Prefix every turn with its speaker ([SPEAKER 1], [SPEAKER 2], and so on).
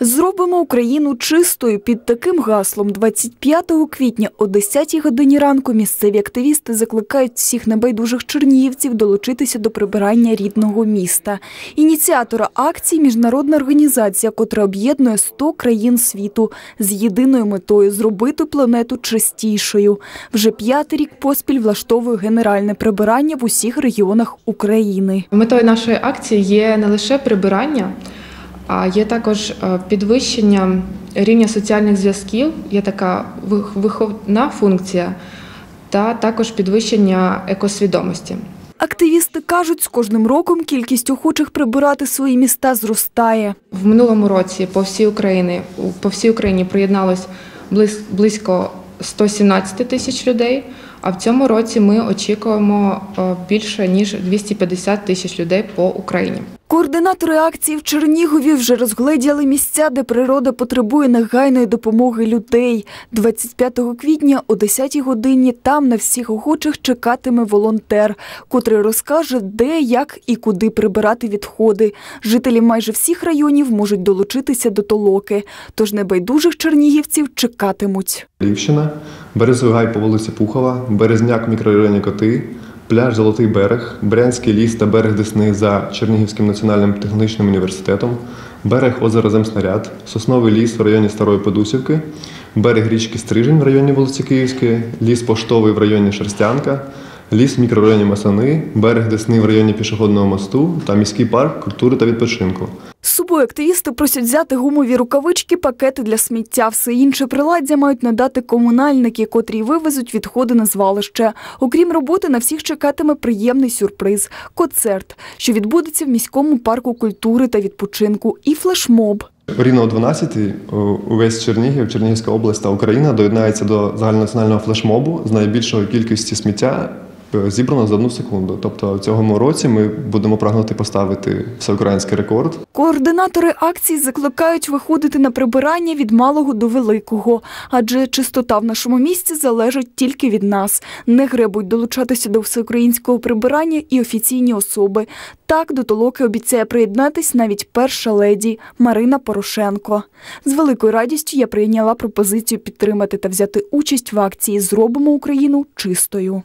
[SPEAKER 1] Зробимо Україну чистою. Під таким гаслом 25 квітня о 10 годині ранку місцеві активісти закликають всіх небайдужих чернігівців долучитися до прибирання рідного міста. Ініціатора акції – міжнародна організація, котра об'єднує 100 країн світу з єдиною метою – зробити планету чистішою. Вже п'ятий рік поспіль влаштовує генеральне прибирання в усіх регіонах України.
[SPEAKER 2] Метою нашої акції є не лише прибирання, є також е, підвищення рівня соціальних зв'язків, є така виховна функція, та також підвищення екосвідомості.
[SPEAKER 1] Активісти кажуть, з кожним роком кількість охочих прибирати свої міста зростає.
[SPEAKER 2] В минулому році по всій Україні по всій Україні приєдналось близь- близько 117 тисяч людей. А в цьому році ми очікуємо е, більше ніж 250 тисяч людей по Україні.
[SPEAKER 1] Координатори акції в Чернігові вже розгледіли місця, де природа потребує негайної допомоги людей. 25 квітня о 10 годині там на всіх охочих чекатиме волонтер, котрий розкаже, де, як і куди прибирати відходи. Жителі майже всіх районів можуть долучитися до толоки, тож небайдужих чернігівців чекатимуть.
[SPEAKER 3] Львівщина, Березовий гай по вулиці Пухова, Березняк в мікрорайоні Коти, пляж Золотий берег, Брянський ліс та берег Десни за Чернігівським національним технічним університетом, берег озера Земснаряд, Сосновий ліс в районі Старої Подусівки, берег річки Стрижень в районі вулиці Київської, ліс Поштовий в районі Шерстянка, ліс в мікрорайоні Масани, берег Десни в районі пішохідного мосту та міський парк культури та відпочинку.
[SPEAKER 1] З собою активісти просять взяти гумові рукавички, пакети для сміття. Все інше приладдя мають надати комунальники, котрі вивезуть відходи на звалище. Окрім роботи, на всіх чекатиме приємний сюрприз – концерт, що відбудеться в міському парку культури та відпочинку, і флешмоб.
[SPEAKER 3] Рівно о 12 увесь Чернігів, Чернігівська область та Україна доєднається до загальнонаціонального флешмобу з найбільшою кількістю сміття зібрано за одну секунду. Тобто в цьому році ми будемо прагнути поставити всеукраїнський рекорд.
[SPEAKER 1] Координатори акції закликають виходити на прибирання від малого до великого, адже чистота в нашому місті залежить тільки від нас. Не гребуть долучатися до всеукраїнського прибирання і офіційні особи. Так до толоки обіцяє приєднатись навіть перша леді Марина Порошенко. З великою радістю я прийняла пропозицію підтримати та взяти участь в акції Зробимо Україну чистою.